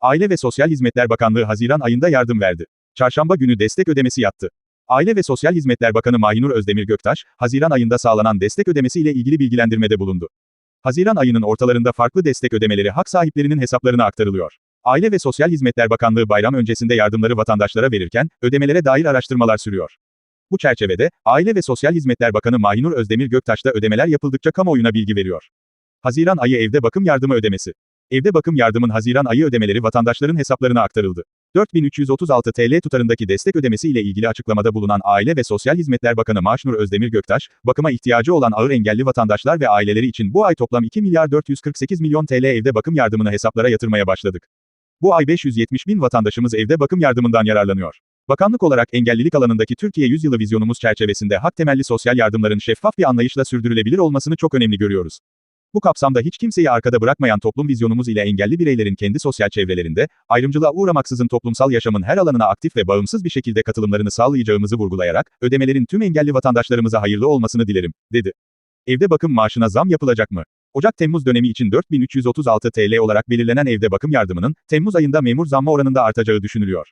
Aile ve Sosyal Hizmetler Bakanlığı Haziran ayında yardım verdi. Çarşamba günü destek ödemesi yattı. Aile ve Sosyal Hizmetler Bakanı Mahinur Özdemir Göktaş, Haziran ayında sağlanan destek ödemesi ile ilgili bilgilendirmede bulundu. Haziran ayının ortalarında farklı destek ödemeleri hak sahiplerinin hesaplarına aktarılıyor. Aile ve Sosyal Hizmetler Bakanlığı bayram öncesinde yardımları vatandaşlara verirken, ödemelere dair araştırmalar sürüyor. Bu çerçevede, Aile ve Sosyal Hizmetler Bakanı Mahinur Özdemir Göktaş da ödemeler yapıldıkça kamuoyuna bilgi veriyor. Haziran ayı evde bakım yardımı ödemesi. Evde bakım yardımın Haziran ayı ödemeleri vatandaşların hesaplarına aktarıldı. 4336 TL tutarındaki destek ödemesi ile ilgili açıklamada bulunan Aile ve Sosyal Hizmetler Bakanı Maaşnur Özdemir Göktaş, bakıma ihtiyacı olan ağır engelli vatandaşlar ve aileleri için bu ay toplam 2 milyar 448 milyon TL evde bakım yardımını hesaplara yatırmaya başladık. Bu ay 570 bin vatandaşımız evde bakım yardımından yararlanıyor. Bakanlık olarak engellilik alanındaki Türkiye Yüzyılı vizyonumuz çerçevesinde hak temelli sosyal yardımların şeffaf bir anlayışla sürdürülebilir olmasını çok önemli görüyoruz. Bu kapsamda hiç kimseyi arkada bırakmayan toplum vizyonumuz ile engelli bireylerin kendi sosyal çevrelerinde, ayrımcılığa uğramaksızın toplumsal yaşamın her alanına aktif ve bağımsız bir şekilde katılımlarını sağlayacağımızı vurgulayarak, ödemelerin tüm engelli vatandaşlarımıza hayırlı olmasını dilerim, dedi. Evde bakım maaşına zam yapılacak mı? Ocak-Temmuz dönemi için 4336 TL olarak belirlenen evde bakım yardımının, Temmuz ayında memur zammı oranında artacağı düşünülüyor.